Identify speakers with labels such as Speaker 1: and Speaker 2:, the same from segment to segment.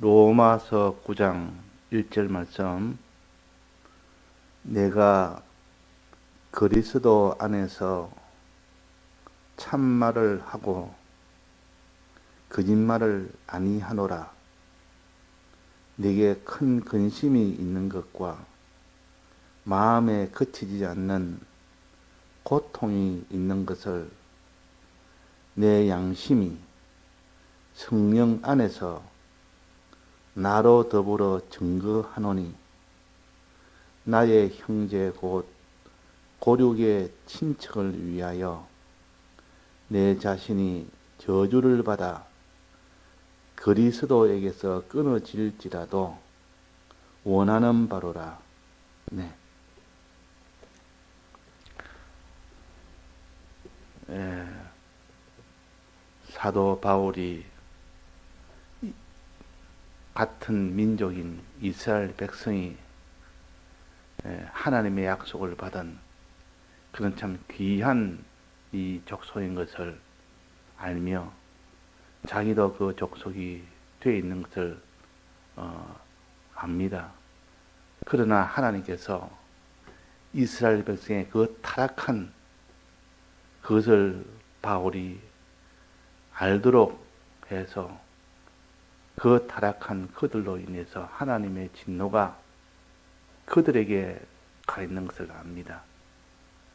Speaker 1: 로마서 9장 1절 말씀. 내가 그리스도 안에서 참말을 하고 거짓말을 아니하노라. 내게 큰 근심이 있는 것과 마음에 그치지 않는 고통이 있는 것을 내 양심이 성령 안에서 나로 더불어 증거하노니 나의 형제 곧 고륙의 친척을 위하여 내 자신이 저주를 받아 그리스도에게서 끊어질지라도 원하는 바로라. 네. 에, 사도 바울이 같은 민족인 이스라엘 백성이 하나님의 약속을 받은 그런 참 귀한 이 족속인 것을 알며 자기도 그 족속이 되어 있는 것을 어, 압니다. 그러나 하나님께서 이스라엘 백성의 그 타락한 그것을 바울이 알도록 해서 그 타락한 그들로 인해서 하나님의 진노가 그들에게 가 있는 것을 압니다.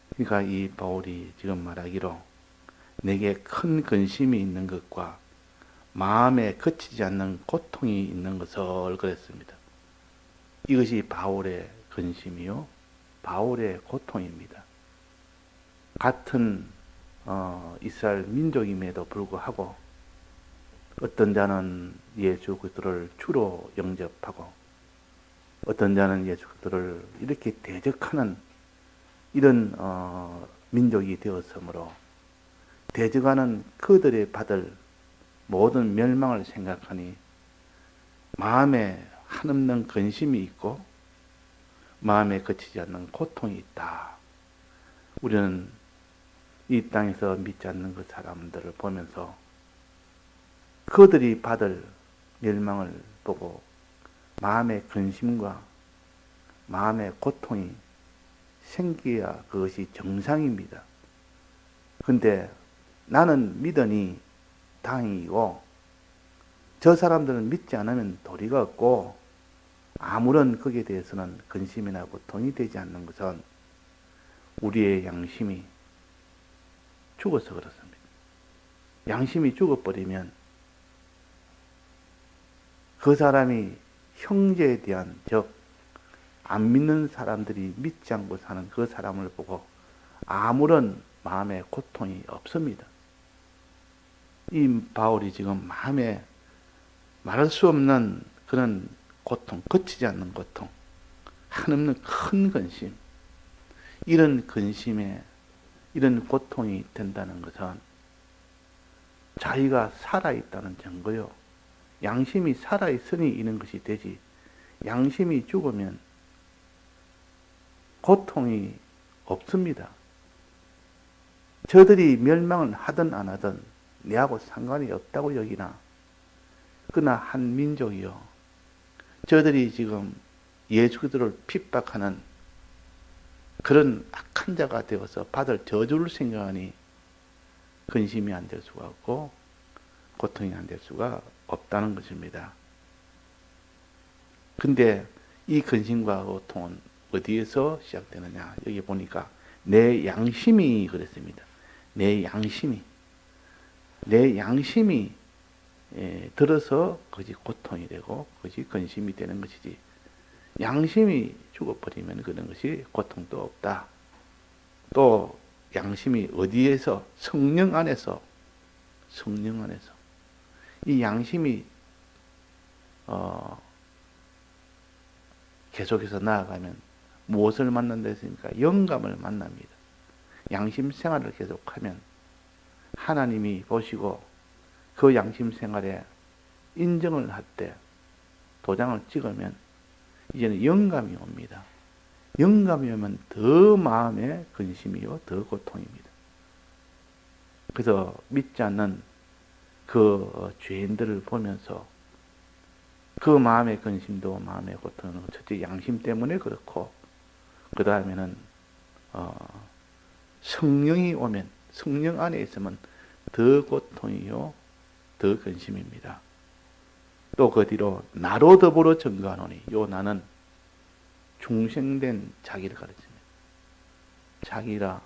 Speaker 1: 그러니까 이 바울이 지금 말하기로 내게 큰 근심이 있는 것과 마음에 그치지 않는 고통이 있는 것을 그랬습니다. 이것이 바울의 근심이요, 바울의 고통입니다. 같은 어, 이스라엘 민족임에도 불구하고 어떤 자는 예수 그리스도를 주로 영접하고 어떤 자는 예수 그리스도를 이렇게 대적하는 이런 어, 민족이 되었으므로 대적하는 그들의 받을 모든 멸망을 생각하니 마음에 한없는 근심이 있고 마음에 거치지 않는 고통이 있다. 우리는 이 땅에서 믿지 않는 그 사람들을 보면서 그들이 받을 멸망을 보고 마음의 근심과 마음의 고통이 생겨야 그것이 정상입니다. 근데 나는 믿으니 다행이고 저 사람들은 믿지 않으면 도리가 없고 아무런 거기에 대해서는 근심이나 고통이 되지 않는 것은 우리의 양심이 죽어서 그렇습니다. 양심이 죽어버리면 그 사람이 형제에 대한 즉 안 믿는 사람들이 믿지 않고 사는 그 사람을 보고 아무런 마음의 고통이 없습니다. 이 바울이 지금 마음에 말할 수 없는 그런 고통, 거치지 않는 고통, 한없는 큰 근심, 이런 근심에 이런 고통이 된다는 것은 자기가 살아있다는 증거요. 양심이 살아있으니 이런 것이 되지. 양심이 죽으면 고통이 없습니다. 저들이 멸망을 하든 안 하든 내하고 상관이 없다고 여기나. 그러나 한 민족이요. 저들이 지금 예수 그리스도를 핍박하는 그런 악한 자가 되어서 받을 저주를 생각하니 근심이 안 될 수가 없고 고통이 안 될 수가 없다는 것입니다. 근데 이 근심과 고통은 어디에서 시작되느냐? 여기 보니까 내 양심이 그랬습니다. 내 양심이 내 양심이 예, 들어서 그것이 고통이 되고 그것이 근심이 되는 것이지. 양심이 죽어버리면 그런 것이 고통도 없다. 또 양심이 어디에서 성령 안에서 성령 안에서 이 양심이 어, 계속해서 나아가면 무엇을 만난다 했습니까? 영감을 만납니다. 양심 생활을 계속하면 하나님이 보시고 그 양심 생활에 인정을 할 때 도장을 찍으면 이제는 영감이 옵니다. 영감이 오면 더 마음에 근심이요, 더 고통입니다. 그래서 믿지 않는 그 죄인들을 보면서 그 마음의 근심도 마음의 고통은 첫째 양심 때문에 그렇고 그 다음에는 어, 성령이 오면 성령 안에 있으면 더 고통이요 더 근심입니다. 또 그 뒤로 나로 더불어 증거하노니 요 나는 중생된 자기를 가르칩니다. 자기라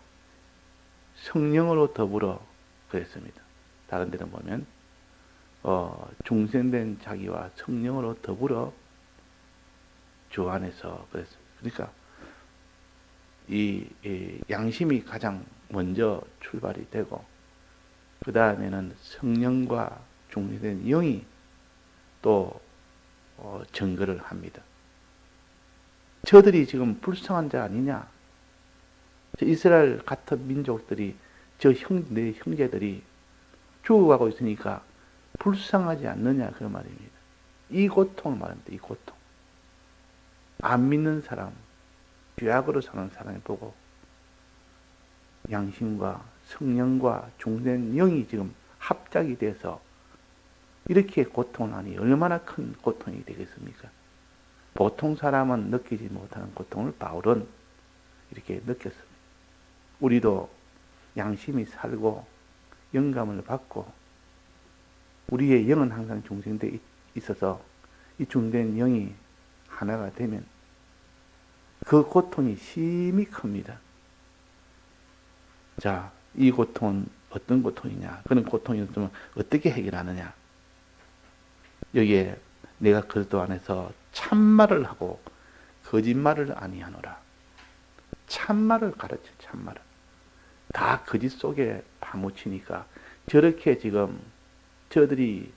Speaker 1: 성령으로 더불어 그랬습니다. 다른 데는 보면 어, 중생된 자기와 성령으로 더불어 주 안에서 그랬어요. 그러니까 이, 이 양심이 가장 먼저 출발이 되고 그 다음에는 성령과 중생된 영이 또 어, 증거를 합니다. 저들이 지금 불쌍한 자 아니냐? 저 이스라엘 같은 민족들이 저 형, 내 형제들이 죽어가고 있으니까 불쌍하지 않느냐 그 말입니다. 이 고통을 말합니다. 이 고통. 안 믿는 사람, 죄악으로 사는 사람을 보고 양심과 성령과 중된 영이 지금 합작이 돼서 이렇게 고통을 하니 얼마나 큰 고통이 되겠습니까? 보통 사람은 느끼지 못하는 고통을 바울은 이렇게 느꼈습니다. 우리도 양심이 살고 영감을 받고 우리의 영은 항상 중생돼 있어서 이 중된 영이 하나가 되면 그 고통이 심히 큽니다. 자, 이 고통은 어떤 고통이냐? 그런 고통이 있으면 어떻게 해결하느냐? 여기에 내가 그리스도 안에서 참말을 하고 거짓말을 아니하노라. 참말을 가르쳐, 참말을. 다 거짓 속에 파묻히니까 저렇게 지금 저들이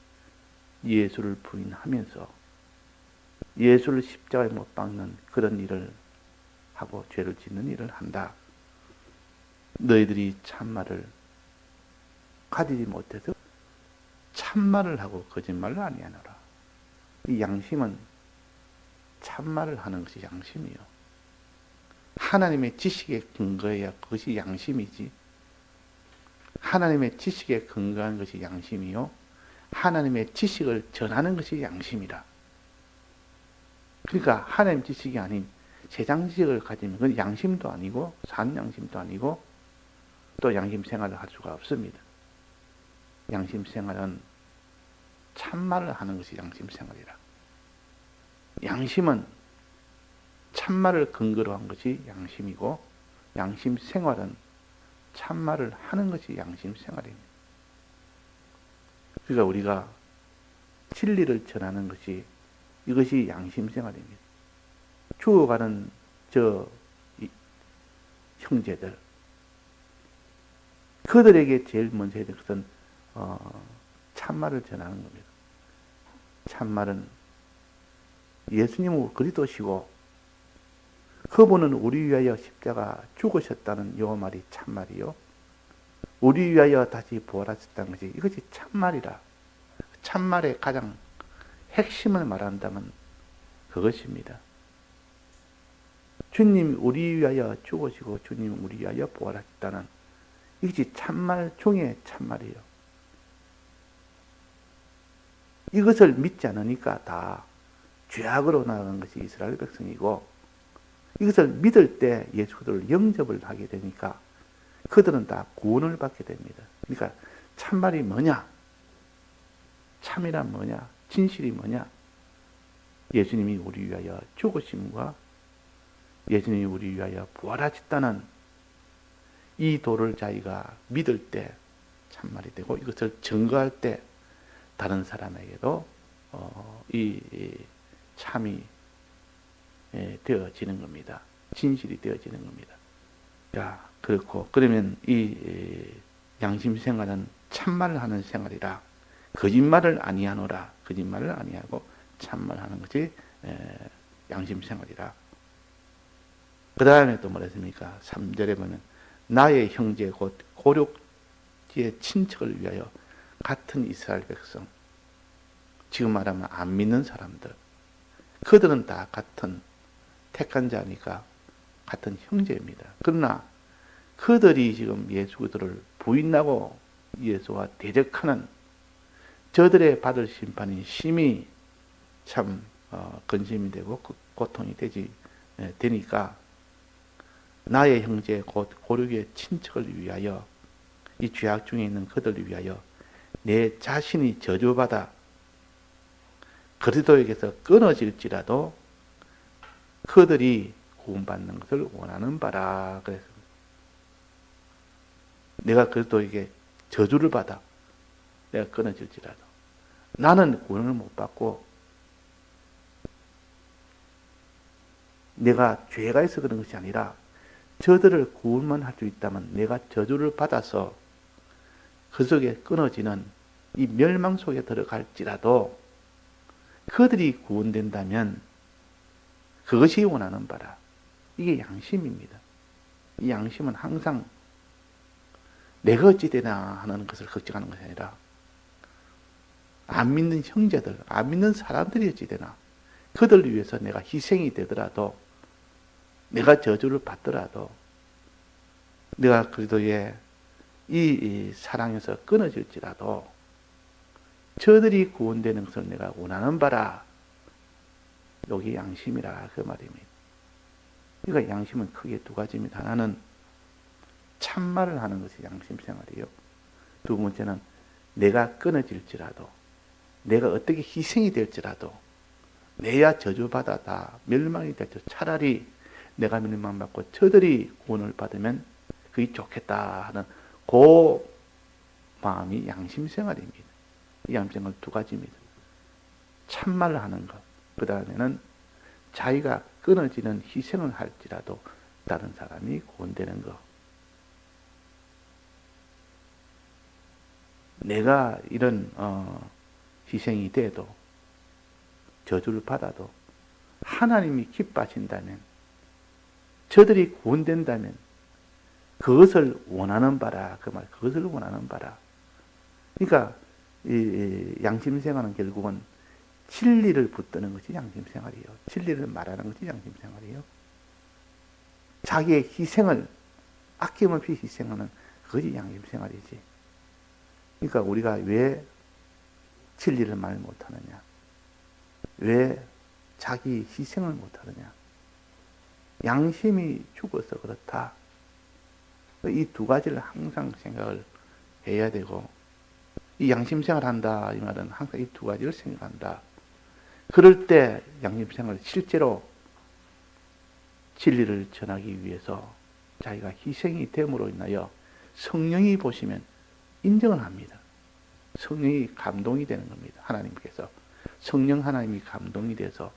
Speaker 1: 예수를 부인하면서 예수를 십자가에 못 박는 그런 일을 하고 죄를 짓는 일을 한다. 너희들이 참말을 가지지 못해서 참말을 하고 거짓말을 아니하노라. 이 양심은 참말을 하는 것이 양심이요. 하나님의 지식에 근거해야 그것이 양심이지. 하나님의 지식에 근거한 것이 양심이요. 하나님의 지식을 전하는 것이 양심이라. 그러니까 하나님 지식이 아닌 세상 지식을 가지면 그건 양심도 아니고 산 양심도 아니고 또 양심 생활을 할 수가 없습니다. 양심 생활은 참말을 하는 것이 양심 생활이라. 양심은 참말을 근거로 한 것이 양심이고 양심 생활은 참말을 하는 것이 양심 생활입니다. 그러니까 우리가 진리를 전하는 것이 이것이 양심 생활입니다. 죽어가는 저 형제들 그들에게 제일 먼저 해야 될 것은 어, 참말을 전하는 겁니다. 참말은 예수님은 그리도시고 그분은 우리 위하여 십자가 죽으셨다는 요 말이 참말이요. 우리 위하여 다시 부활하셨다는 것이 이것이 참말이라. 참말의 가장 핵심을 말한다면 그것입니다. 주님 우리 위하여 죽으시고 주님 우리 위하여 부활하셨다는 이것이 참말 중에 참말이에요. 이것을 믿지 않으니까 다 죄악으로 나아간 것이 이스라엘 백성이고 이것을 믿을 때 예수 그리스도를 영접을 하게 되니까 그들은 다 구원을 받게 됩니다. 그러니까 참말이 뭐냐? 참이란 뭐냐? 진실이 뭐냐? 예수님이 우리 위하여 죽으심과 예수님이 우리 위하여 부활하셨다는 이 도를 자기가 믿을 때 참말이 되고 이것을 증거할 때 다른 사람에게도 어, 이, 이 참이 예, 되어지는 겁니다. 진실이 되어지는 겁니다. 자, 그렇고 그러면 이 양심 생활은 참말을 하는 생활이라 거짓말을 아니하노라 거짓말을 아니하고 참말하는 것이 양심 생활이라. 그 다음에 또 뭐랬습니까? 3절에 보면 나의 형제 곧 고륙지의 친척을 위하여 같은 이스라엘 백성 지금 말하면 안 믿는 사람들 그들은 다 같은 택한 자니까 같은 형제입니다. 그러나 그들이 지금 예수 그들을 부인하고 예수와 대적하는 저들의 받을 심판이 심히 참 어, 근심이 되고 고- 고통이 되지 예, 되니까 나의 형제 곧 고륙의 친척을 위하여 이 죄악 중에 있는 그들을 위하여 내 자신이 저주받아 그리스도에게서 끊어질지라도 그들이 구원받는 것을 원하는 바라. 그래서 내가 그리스도에게 저주를 받아 내가 끊어질지라도 나는 구원을 못 받고 내가 죄가 있어 그런 것이 아니라 저들을 구원만 할 수 있다면 내가 저주를 받아서 그 속에 끊어지는 이 멸망 속에 들어갈지라도 그들이 구원된다면 그것이 원하는 바라. 이게 양심입니다. 이 양심은 항상 내가 어찌 되나 하는 것을 걱정하는 것이 아니라 안 믿는 형제들, 안 믿는 사람들이 어찌 되나 그들 위해서 내가 희생이 되더라도 내가 저주를 받더라도 내가 그리도의 이, 이 사랑에서 끊어질지라도 저들이 구원되는 것을 내가 원하는 바라. 여기 양심이라 그 말입니다. 그러니까 양심은 크게 두 가지입니다. 하나는 참말을 하는 것이 양심 생활이요. 두 번째는 내가 끊어질지라도 내가 어떻게 희생이 될지라도 내야 저주받아 다 멸망이 될지 차라리 내가 멸망받고 저들이 구원을 받으면 그게 좋겠다 하는 그 마음이 양심 생활입니다. 이 양심 생활 두 가지입니다. 참말을 하는 것. 그 다음에는 자기가 끊어지는 희생을 할지라도 다른 사람이 구원되는 것. 내가 이런 어, 희생이 돼도 저주를 받아도 하나님이 기뻐하신다면 저들이 구원된다면 그것을 원하는 바라 그 말 그것을 원하는 바라. 그러니까 이, 이 양심 생활은 결국은 진리를 붙드는 것이 양심 생활이에요. 진리를 말하는 것이 양심 생활이에요. 자기의 희생을 아낌없이 희생하는 그것이 양심 생활이지 그러니까 우리가 왜 진리를 말 못하느냐? 왜 자기 희생을 못하느냐? 양심이 죽어서 그렇다. 이 두 가지를 항상 생각을 해야 되고, 이 양심 생활 한다, 이 말은 항상 이 두 가지를 생각한다. 그럴 때 양심 생활 실제로 진리를 전하기 위해서 자기가 희생이 됨으로 인하여 성령이 보시면 인정을 합니다. 성령이 감동이 되는 겁니다. 하나님께서. 성령 하나님이 감동이 돼서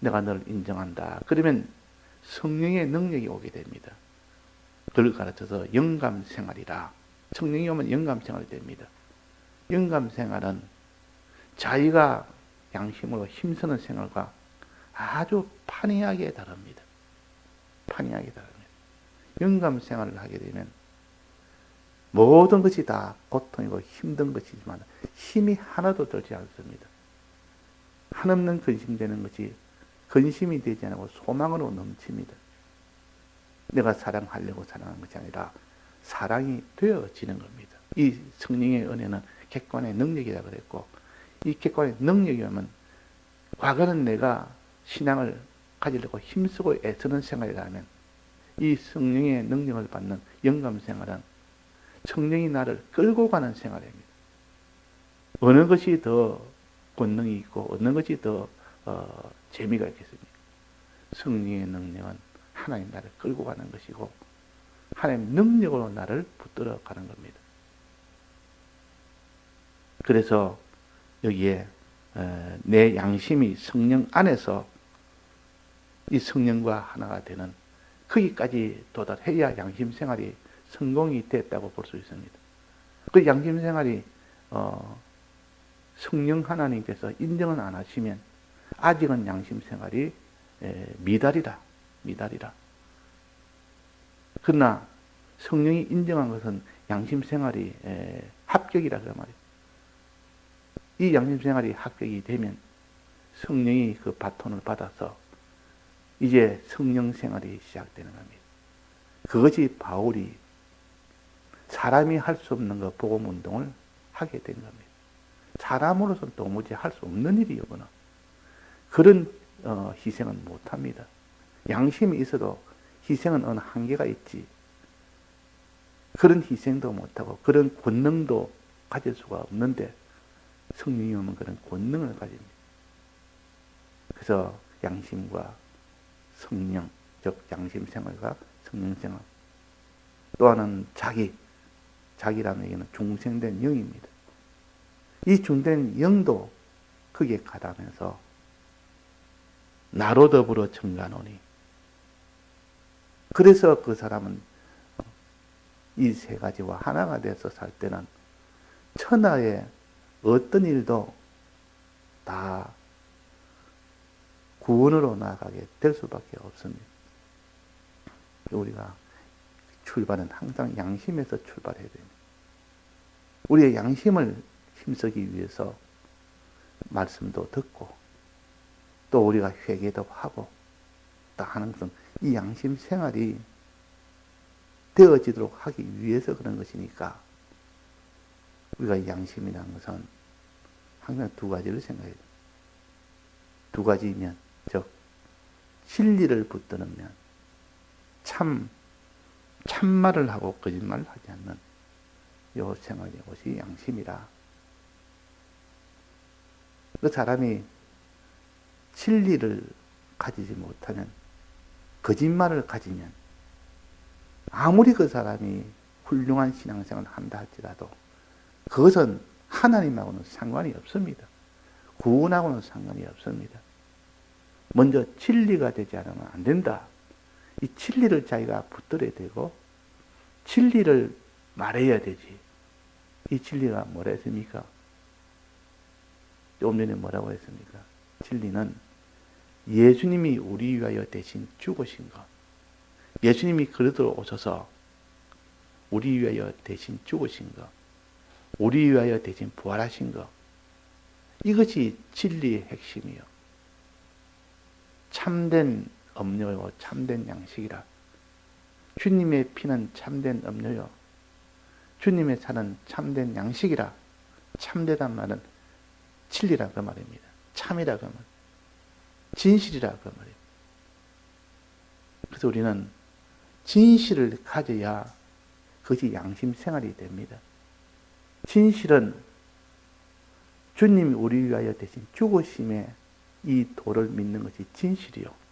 Speaker 1: 내가 너를 인정한다. 그러면 성령의 능력이 오게 됩니다. 그걸 가르쳐서 영감 생활이라. 성령이 오면 영감 생활이 됩니다. 영감 생활은 자기가 양심으로 힘쓰는 생활과 아주 판이하게 다릅니다. 판이하게 다릅니다. 영감 생활을 하게 되면 모든 것이 다 고통이고 힘든 것이지만 힘이 하나도 들지 않습니다. 한없는 근심되는 것이 근심이 되지 않고 소망으로 넘칩니다. 내가 사랑하려고 사랑한 것이 아니라 사랑이 되어지는 겁니다. 이 성령의 은혜는 객관의 능력이라 그랬고 이 객관의 능력이 오면 과거는 내가 신앙을 가지려고 힘쓰고 애쓰는 생활이라면 이 성령의 능력을 받는 영감 생활은 성령이 나를 끌고 가는 생활입니다. 어느 것이 더 권능이 있고 어느 것이 더 어, 재미가 있겠습니까? 성령의 능력은 하나님 나를 끌고 가는 것이고 하나님 능력으로 나를 붙들어 가는 겁니다. 그래서 여기에 내 양심이 성령 안에서 이 성령과 하나가 되는 거기까지 도달해야 양심 생활이 성공이 됐다고 볼 수 있습니다. 그 양심 생활이 어, 성령 하나님께서 인정은 안 하시면 아직은 양심 생활이 미달이다. 미달이라. 그러나 성령이 인정한 것은 양심 생활이 합격이라 그 말이에요. 이 양심 생활이 합격이 되면 성령이 그 바톤을 받아서 이제 성령 생활이 시작되는 겁니다. 그것이 바울이 사람이 할 수 없는 거 복음 운동을 하게 된 겁니다. 사람으로서는 도무지 할 수 없는 그는. 그런 어, 희생은 못합니다. 양심이 있어도 희생은 어느 한계가 있지. 그런 희생도 못하고 그런 권능도 가질 수가 없는데 오면 그런 권능을 가집니다. 그래서 양심과 성령, 즉 양심 생활과 성령 생활. 또 하나는 자기, 자기라는 얘기는 중생된 영입니다. 이 중된 영도 크게 가담해서 나로 더불어 정가노니. 그래서 그 사람은 이 세 가지와 하나가 돼서 살 때는 천하의 어떤 일도 다 구원으로 나아가게 될 수밖에 없습니다. 우리가 출발은 항상 양심에서 출발해야 됩니다. 우리의 양심을 힘쓰기 위해서 말씀도 듣고 또 우리가 회개도 하고 또 하는 것은 이 양심 생활이 되어지도록 하기 위해서 그런 것이니까 우리가 양심이라는 것은 항상 두 가지를 생각해야 돼요. 두 가지면 즉 진리를 붙드는 면 참, 참말을 하고 거짓말을 하지 않는 요 생활의 것이 양심이라. 그 사람이 진리를 가지지 못하면 거짓말을 가지면 아무리 그 사람이 훌륭한 신앙생활을 한다 할지라도 그것은 하나님하고는 상관이 없습니다. 구원하고는 상관이 없습니다. 먼저 진리가 되지 않으면 안 된다. 이 진리를 자기가 붙들어야 되고 진리를 말해야 되지. 이 진리가 뭐라 했습니까? 좀 전에 뭐라고 했습니까? 진리는 예수님이 우리 위하여 대신 죽으신 것. 예수님이 그리스도로 오셔서 우리 위하여 대신 죽으신 것. 우리 위하여 대신 부활하신 것. 이것이 진리의 핵심이요. 참된 음료요, 참된 양식이라. 주님의 피는 참된 음료요. 주님의 살은 참된 양식이라. 참되단 말은 진리라 그 말입니다. 참이라 그 말. 진실이라 그 말입니다. 그래서 우리는 진실을 가져야 그것이 양심 생활이 됩니다. 진실은 주님이 우리 위하여 대신 죽으심에 이 도를 믿는 것이 진실이요.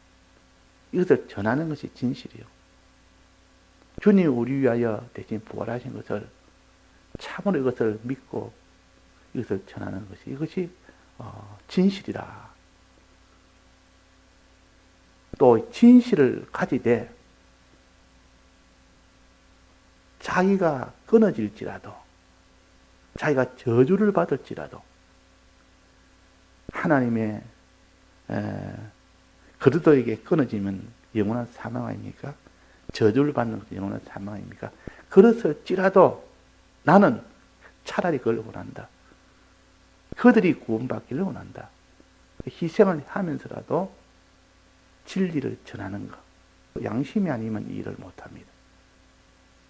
Speaker 1: 이것을 전하는 것이 진실이요. 주님이 우리 위하여 대신 부활하신 것을 참으로 이것을 믿고 이것을 전하는 것이 이것이 어, 진실이라. 또 진실을 가지되 자기가 끊어질지라도 자기가 저주를 받을지라도 하나님의 그리도에게 끊어지면 영원한 사망 아닙니까? 저주를 받는 것도 영원한 사망 아닙니까? 그렇을지라도 나는 차라리 그걸 원한다. 그들이 구원받기를 원한다. 희생을 하면서라도 진리를 전하는 것. 양심이 아니면 이 일을 못합니다.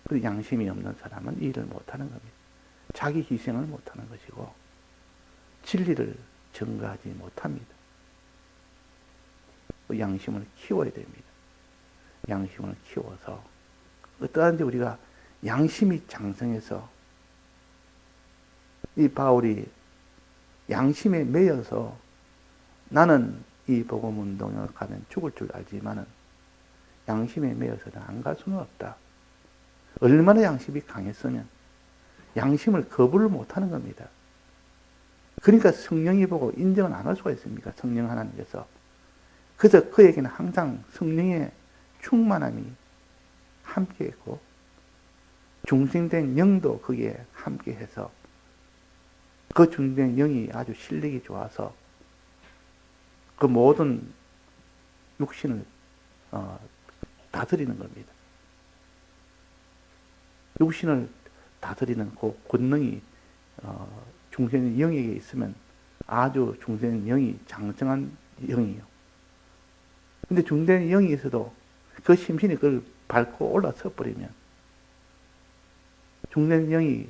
Speaker 1: 그 양심이 없는 사람은 이 일을 못하는 겁니다. 자기 희생을 못하는 것이고 진리를 전가하지 못합니다. 그 양심을 키워야 됩니다. 양심을 키워서 어떠한지 우리가 양심이 장성해서 이 바울이 양심에 매여서 나는 이 복음 운동을 가면 죽을 줄 알지만은 양심에 매여서는 안 갈 수는 없다. 얼마나 양심이 강했으면 양심을 거부를 못하는 겁니다. 그러니까 성령이 보고 인정을 안 할 수가 있습니까? 성령 하나님께서. 그래서 그에게는 항상 성령의 충만함이 함께했고 중생된 영도 거기에 함께 해서 그 중생된 영이 아주 실력이 좋아서 그 모든 육신을 어, 다스리는 겁니다. 육신을 다스리는 그 권능이 어, 중생 영에게 있으면 아주 중생 영이 장성한 영이에요. 근데 중생 영이 있어도 그 심신이 그걸 밟고 올라서 버리면 중생 영이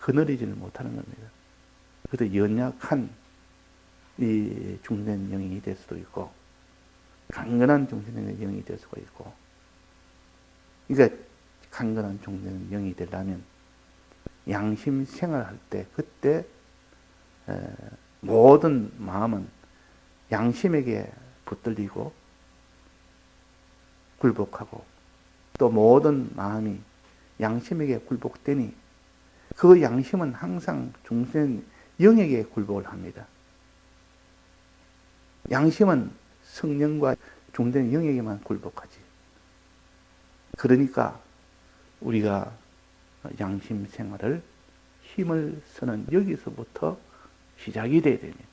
Speaker 1: 그늘이지는 못하는 겁니다. 그래서 연약한 이 중된 영이 될 수도 있고 강건한 중된 영이 될 수가 있고 그러니까 강건한 중된 영이 되려면 양심 생활할 때 그때 에, 모든 마음은 양심에게 붙들리고 굴복하고 또 모든 마음이 양심에게 굴복되니 그 양심은 항상 중생 영에게 굴복을 합니다. 양심은 성령과 중된 영에게만 굴복하지. 그러니까 우리가 양심 생활을 힘을 쓰는 여기서부터 시작이 돼야 됩니다.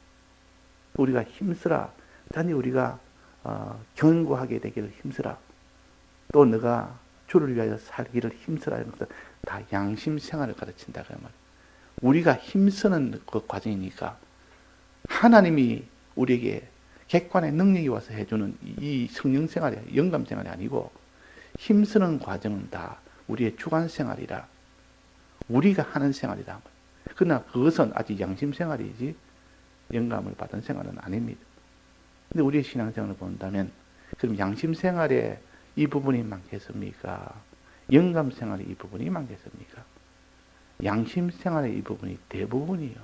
Speaker 1: 우리가 힘쓰라. 단지 우리가 어, 견고하게 되기를 힘쓰라. 또 너가 주를 위하여 살기를 힘쓰라. 이런 것은 다 양심 생활을 가르친다. 그 말. 우리가 힘쓰는 그 과정이니까 하나님이 우리에게 객관의 능력이 와서 해주는 이 성령 생활이 영감 생활이 아니고 힘쓰는 과정은 다 우리의 주관 생활이라 우리가 하는 생활이다. 그러나 그것은 아직 양심 생활이지 영감을 받은 생활은 아닙니다. 근데 우리의 신앙생활을 본다면 그럼 양심 생활에 이 부분이 많겠습니까? 영감 생활에 이 부분이 많겠습니까? 양심 생활의 이 부분이 대부분이요.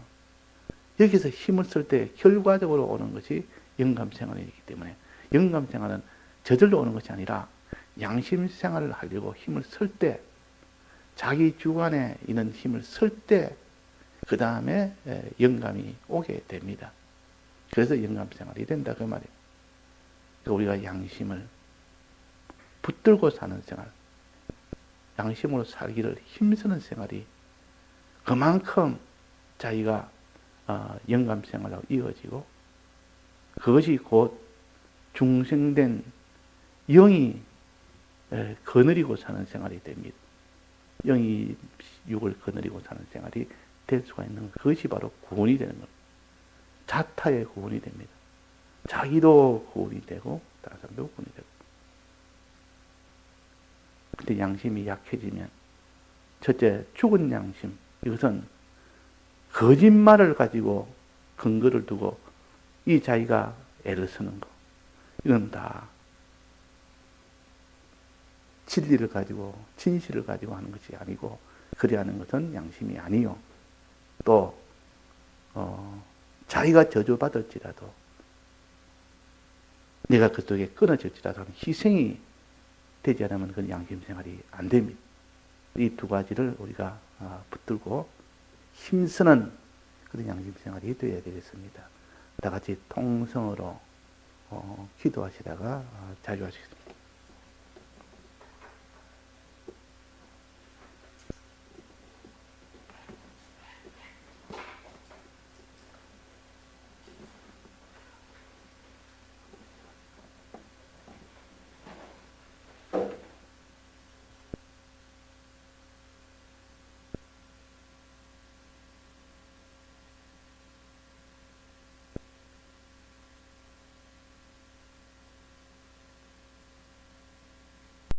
Speaker 1: 여기서 힘을 쓸 때 결과적으로 오는 것이 영감 생활이기 때문에 영감 생활은 저절로 오는 것이 아니라 양심 생활을 하려고 힘을 쓸 때, 자기 주관에 있는 힘을 쓸 때, 그 다음에 영감이 오게 됩니다. 그래서 영감 생활이 된다 그 말이에요. 그러니까 우리가 양심을 붙들고 사는 생활, 양심으로 살기를 힘쓰는 생활이 그만큼 자기가 어, 영감 생활로 이어지고 그것이 곧 중생된 영이 에, 거느리고 사는 생활이 됩니다. 영이 육을 거느리고 사는 생활이 될 수가 있는 그것이 바로 구원이 되는 겁니다. 자타의 구원이 됩니다. 자기도 구원이 되고 다른 사람도 구원이 되고. 근데 양심이 약해지면 첫째 죽은 양심 이것은 거짓말을 가지고 근거를 두고 이 자기가 애를 쓰는 거 이건 다 진리를 가지고 진실을 가지고 하는 것이 아니고 그리하는 것은 양심이 아니요. 또 어, 자기가 저주받을지라도 내가 그 속에 끊어질지라도 희생이 되지 않으면 그건 양심 생활이 안 됩니다. 이 두 가지를 우리가 어, 붙들고 힘쓰는 그런 양심 생활이 되어야 되겠습니다. 다 같이 통성으로 어, 기도하시다가 어, 자유하시겠습니다.